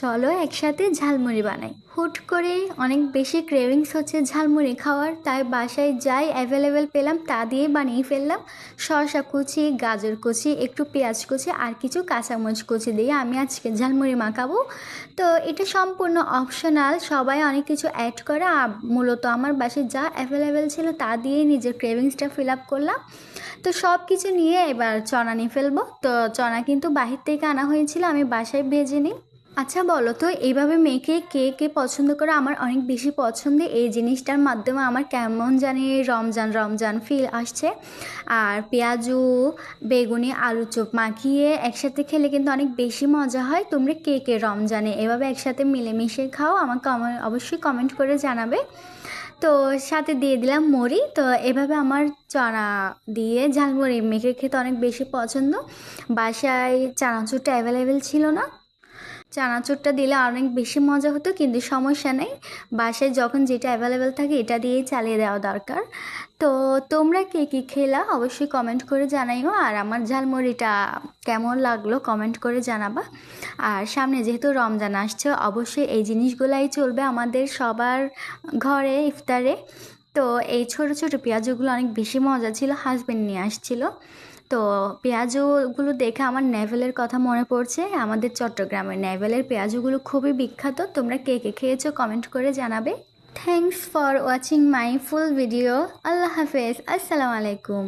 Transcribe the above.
চলো একসাথে ঝালমুড়ি বানাই। হুট করে অনেক বেশি ক্রেভিংস হচ্ছে ঝালমুড়ি খাওয়ার, তাই বাসায় যাই অ্যাভেলেবেল পেলাম, তা দিয়ে বানিয়ে ফেললাম। শসা কুচি, গাজর কুচি, একটু পেঁয়াজ কুচি আর কিছু কাঁচামরিচ কুচি দিয়ে আমি আজকে ঝালমুড়ি মাখাবো। তো এটা সম্পূর্ণ অপশনাল সবাই অনেক কিছু অ্যাড করে মূলত আমার বাসায় যা অ্যাভেলেবেল ছিল তা দিয়েই নিজের ক্রেভিংসটা ফিল আপ করলাম। তো সব কিছু নিয়ে এবার চনা নিয়ে ফেলব। তো চনা কিন্তু বাহির থেকে আনা হয়েছিল, আমি বাসায় ভেজে নিই। আচ্ছা বলো তো, এইভাবে মেয়েকে কে কে পছন্দ করে? আমার অনেক বেশি পছন্দ এই জিনিসটার মাধ্যমে আমার কেমন জানি রমজান রমজান ফিল আসছে। আর পেঁয়াজু, বেগুনি, আলু চোপ মাখিয়ে একসাথে খেলে কিন্তু অনেক বেশি মজা হয়। তোমরা কে কে রমজানে এভাবে একসাথে মিলেমিশে খাও? আমাকে অবশ্যই কমেন্ট করে জানাবে। তো সাথে দিয়ে দিলাম মুড়ি। তো এভাবে আমার চনা দিয়ে ঝালমুড়ি মেখে খেতে অনেক বেশি পছন্দ। বাসায় চানাচুরটা অ্যাভেলেবেল ছিল না। চানাচুরটা দিলে অনেক বেশি মজা হতো, কিন্তু সমস্যা নেই। বাসায় যখন যেটা অ্যাভেলেবেল থাকে এটা দিয়েই চালিয়ে দেওয়া দরকার। তো তোমরা কে কী খেলা? অবশ্যই কমেন্ট করে জানাইও। আর আমার ঝালমুড়িটা কেমন লাগল কমেন্ট করে জানাবা। আর সামনে যেহেতু রমজান আসছে, অবশ্যই এই জিনিসগুলাই চলবে আমাদের সবার ঘরে, ইফতারে। তো এই ছোট ছোট পেঁয়াজগুলো অনেক বেশি মজা ছিল হাজব্যান্ড নিয়ে আসছিল। তো পেঁয়াজগুলো দেখে আমার নেভেলের কথা মনে পড়ছে। আমাদের চট্টগ্রামের নেভেলের পেঁয়াজগুলো খুবই বিখ্যাত। তোমরা কে কে খেয়েছো কমেন্ট করে জানাবে। Thanks for watching my full video আল্লাহ হাফেজ। আসসালামু আলাইকুম।